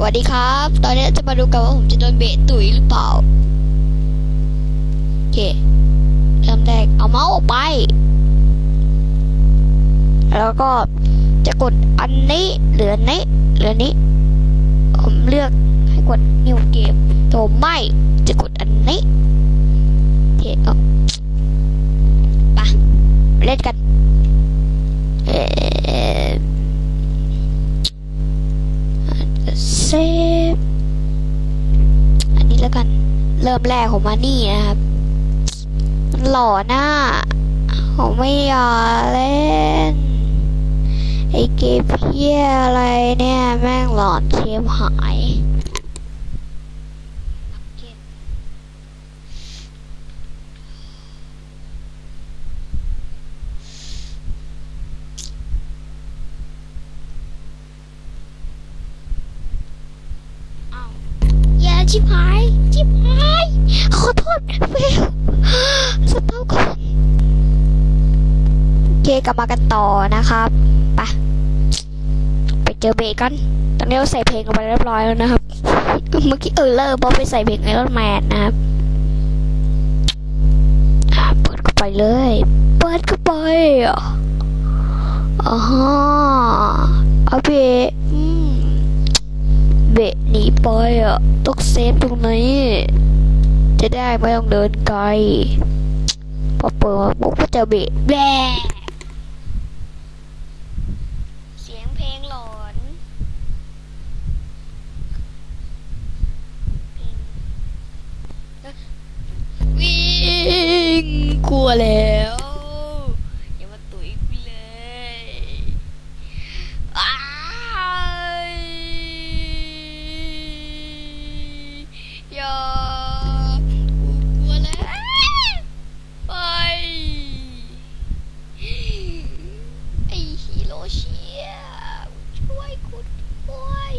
สวัสดีครับ ตอนนี้จะมาดูกันว่าผมจะโดนเบะตุ๋ยหรือเปล่า โอเคเริ่มแรกเอาเมาส์ออกไป แล้วก็จะกดอันนี้เหลือนี้เหลือนี้ ผมเลือกให้กด new game แต่ผมไม่จะกดอันนี้ มแรกของมานี่นะครับมันหล่อหน้า ผมไม่อยากเล่น ไอเกมเพี้ยอะไรเนี่ย แม่งหลอนเชมหายอ้าวอย่า ชิบหายชิบหายขอโทษเฟลสต็อปก่อนโอเคกลับมากันต่อนะครับไปไปเจอเบกันตอนนี้เราใส่เพลงลงไปเรียบร้อยแล้วนะครับ เมื่อกี้เออเลอร์บอไปใส่เพลงไอรอนแมนนะครับเปิดเข้าไปเลย เปิดเข้าไปอ๋อเอาเบะอืม เบะหนีไปอะ ต้องเซฟตรงนี้ จะได้ไม่ต้องเดินไกล พอเปิดมาปุ๊บก็จอเบะแบเสียงเพลงหลอน วิ่งกลัวแล้ว อย่ามาตุ๋ยกูเลยอ้ายอ ย่ากูกลัวแล้วไปไอฮีโรเชียช่วยกูด้วย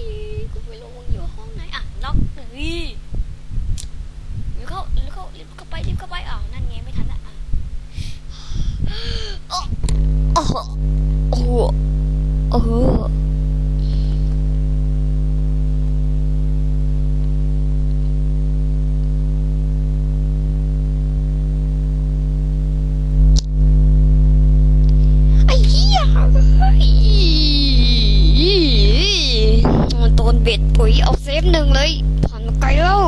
กูไม่รู้มึงอยู่ห้องไหนอะล็อกเลยรีบเข้ารีบเข้ารีบเข้าไปรีบเข้าไปอ้าวนั่นไงไม่ทันละอะโอ้โหโอ้โหโอ้โหไอ้เหี้ยเฮ้ยมั นโดนเบ็ดปุ๋ยเอาเซฟหนึ่งเลยผ่านมาไกลแล้ว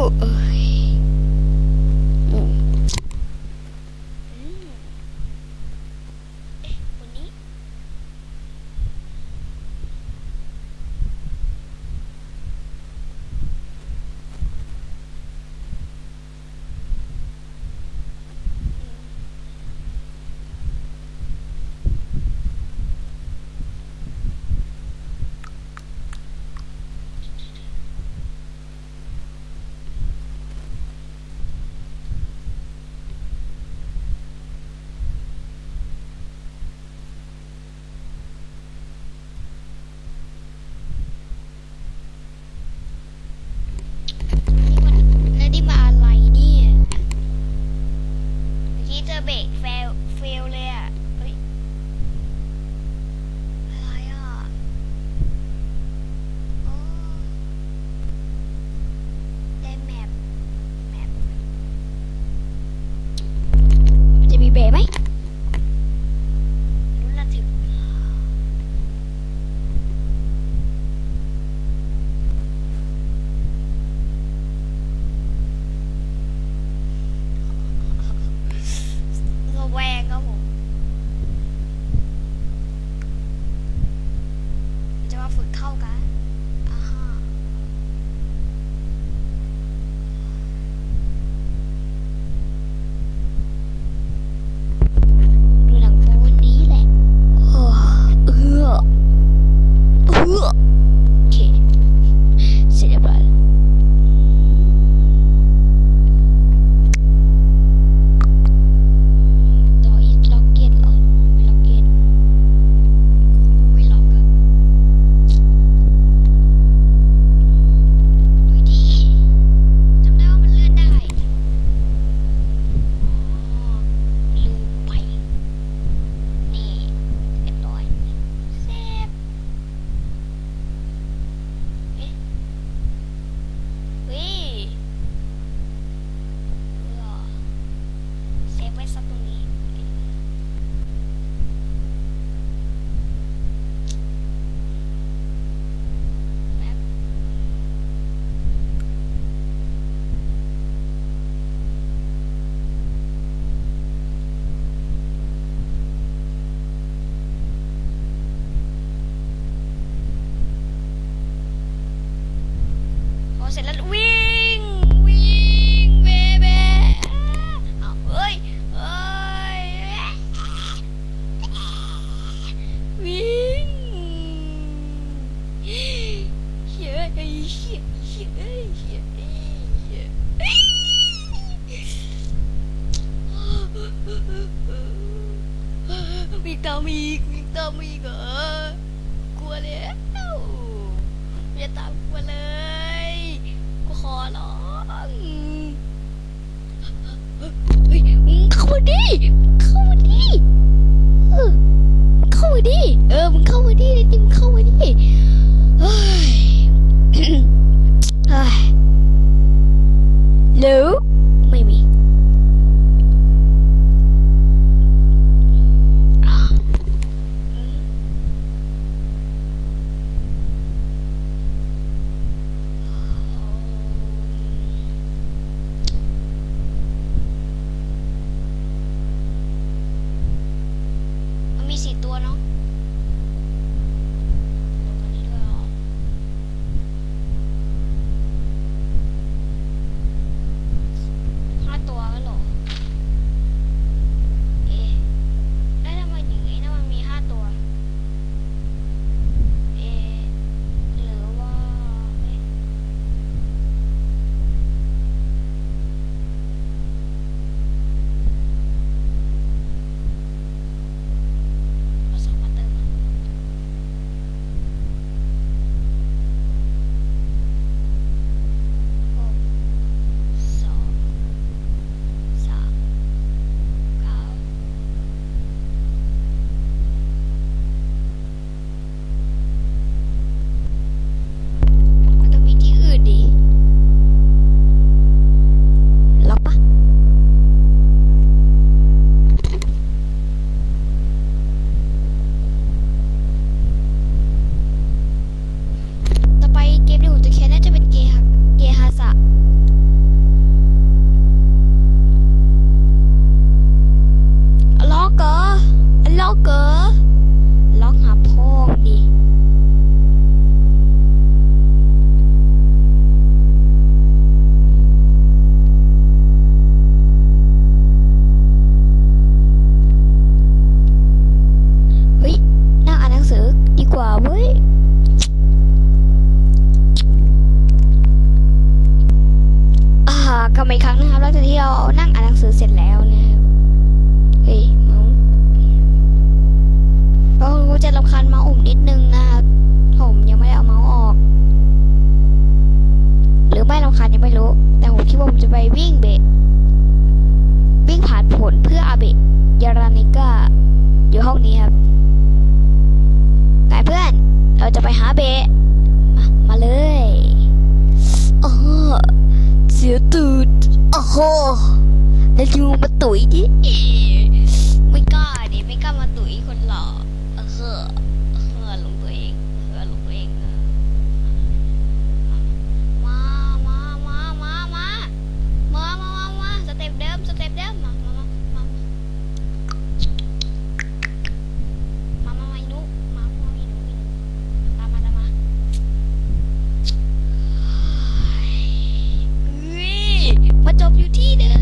sẽ là win win baby ờ, ơi ơi. Win yeah, yeah, yeah, yeah. Việt Nam Việt Nam Việt à, qua แล้ว Việt Nam qua เลย ร้องเข้ามาดิ เข้ามาดิเข้ามาดิ เออ มึงเข้ามาดิไอ้ติมเข้ามาดิเฮ้ยเฮ้ยก อกเกอล็อกหาพ่อดิเฮ้ยนั่งอ่านหนังสือดีกว่าเว้ยอ่าก็ไม่ครั้งนะครับเแล้วที่เรานั่งอ่านหนังสือเสร็จแล้ว อห้องนี้ครับไปเพื่อน เราจะไปหาเบมามาเลยอ๋อเสียตูดโอ้โหแล้วยูมาตุ๋ยดิไม่กล้าดิไม่กล้ามาตุ๋ยคนหล่อเออเออลงตัวเอง cheated.